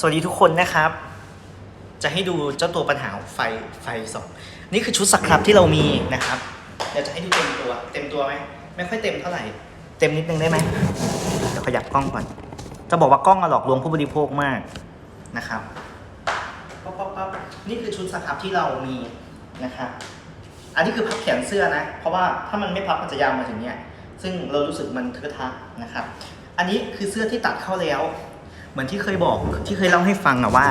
สวัสดีทุกคนนะครับ จะให้ดูเจ้าตัวปัญหาไฟไฟสองนี่คือชุดสครับที่เรามีนะครับเดี๋ยวจะให้ดูเต็มตัว เต็มตัวไหมไม่ค่อยเต็มเท่าไหร่ เต็มนิดนึงได้ไหมเดี๋ยวขยับกล้องก่อน จะบอกว่ากล้องอะหลอกลวงผู้บริโภคมากนะครับปั๊บปั๊บปั๊บนี่คือชุดสครับที่เรามีนะครับอันนี้คือพับแขนเสื้อนะ เพราะว่าถ้ามันไม่พับมันจะยาวมาถึงเนี้ยซึ่งเรารู้สึกมันเทอะทะนะครับ อันนี้คือเสื้อที่ตัดเข้าแล้วเห มือนที่เคยบอกที่เคยเล่าให้ฟังอะว่า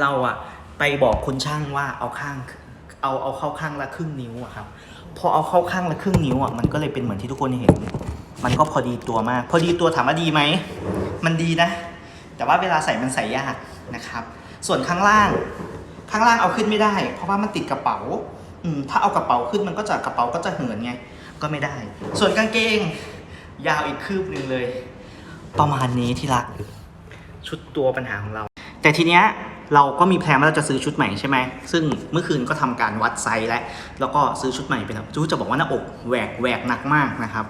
เราอะไปบอกคุณช่างว่าเอาข้าง เอาเอาเข้าข้างละครึ่งนิ้วอะครับพอเอาเข้าข้างละครึ่งนิ้วอะมันก็เลยเป็นเหมือนที่ทุกคนเห็น มันก็พอดีตัวมาก พอดีตัวถามว่าดีไหมมันดีนะ แต่ว่าเวลาใส่มันใส่ยากนะครับ ส่วนข้างล่าง ข้างล่างเอาขึ้นไม่ได้ เพราะว่ามันติดกระเป๋า อืมถ้าเอากระเป๋าขึ้นมันก็จะกระเป๋าก็จะเหินไงก็ไม่ได้ ส่วนกางเกงยาวอีกคืบหนึ่งเลย ประมาณนี้ที่รัก ชุดตัวปัญหาของเรา แต่ทีเนี้ยเราก็มีแพลนว่าเราจะซื้อชุดใหม่ใช่ไหม ซึ่งเมื่อคืนก็ทำการวัดไซส์แล้วแล้วก็ซื้อชุดใหม่ไปแล้วจูจะบอกว่าหน้าอกแหวกแหวกหนักมากนะครับ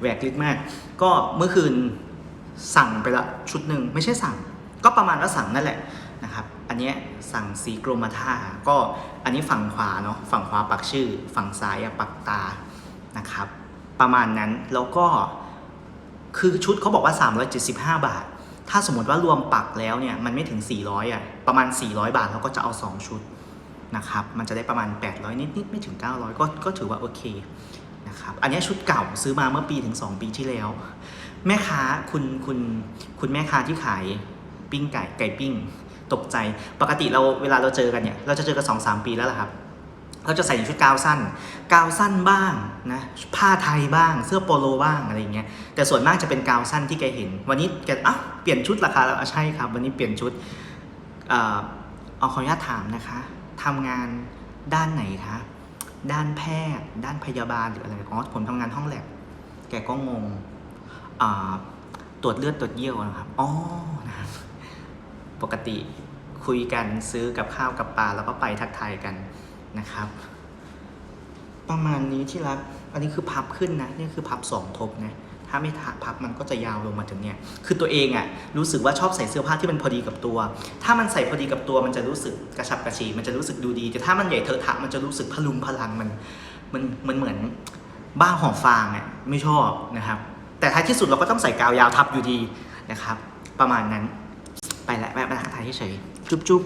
แหวกลึกมาก ก็เมื่อคืนสั่งไปละชุดหนึ่งไม่ใช่สั่ง ก็ประมาณว่าสั่งนั่นแหละนะครับ อันเนี้ยสั่งสีกรมท่า ก็อันนี้ฝั่งขวาเนาะฝั่งขวาปักชื่อ ฝั่งซ้ายปักตานะครับ ประมาณนั้นแล้วก็คือชุดเขาบอกว่า 375 บาท ถ้าสมมติว่ารวมปักแล้วเนี่ยมันไม่ถึง 400อะประมาณ 400 บาทเราก็จะเอา 2 ชุดนะครับมันจะได้ประมาณ 800 นิดๆไม่ถึง 900 ก็ก็ถือว่าโอเคนะครับอันนี้ชุดเก่าซื้อมาเมื่อปีถึง 2 ปีที่แล้ว แม่ค้าคุณคุณคุณแม่ค้าที่ขายปิ้งไก่ไก่ปิ้ง ตกใจปกติเราเวลาเราเจอกันเนี่ยเราจะเจอกัน2-3ปีแล้วล่ะครับ เขาจะใส่ชุดกาวสั้น กาวสั้นบ้างนะผ้าไทยบ้าง เสื้อโปโลบ้างอะไรอย่างเงี้ยแต่ส่วนมากจะเป็นกาวสั้นที่แกเห็น วันนี้แกอะเปลี่ยนชุดราคาแล้วอะใช่ครับ วันนี้เปลี่ยนชุดเออเอาขออนุญาตถามนะคะทำงานด้านไหนคะด้านแพทย์ ด้านพยาบาลหรืออะไรอ๋อผมทำงานห้องแลบแกก็งงอ่าตรวจเลือดตรวจเยี่ยวนะครับอ๋อนะปกติคุยกันซื้อกับข้าวกับปลาแล้วก็ไปทักทายกัน นะครับ ประมาณนี้ที่รักอันนี้คือพับขึ้นนะนี่คือพับสองทบนะถ้าไม่ทักพับมันก็จะยาวลงมาถึงเนี่ย คือตัวเองอะรู้สึกว่าชอบใส่เสื้อผ้าที่มันพอดีกับตัว ถ้ามันใส่พอดีกับตัวมันจะรู้สึกกระชับกระชีมันจะรู้สึกดูดี แต่ถ้ามันใหญ่เถอะทะมันจะรู้สึกพลุงพลังมันมันมันเหมือนบ้าห่อฟางอะไม่ชอบนะครับ แต่ท้ายที่สุดเราก็ต้องใส่กาวยาวทับอยู่ดีนะครับ ประมาณนั้น ไปแล้วแวะมาทักทายเฉยๆจุ๊บ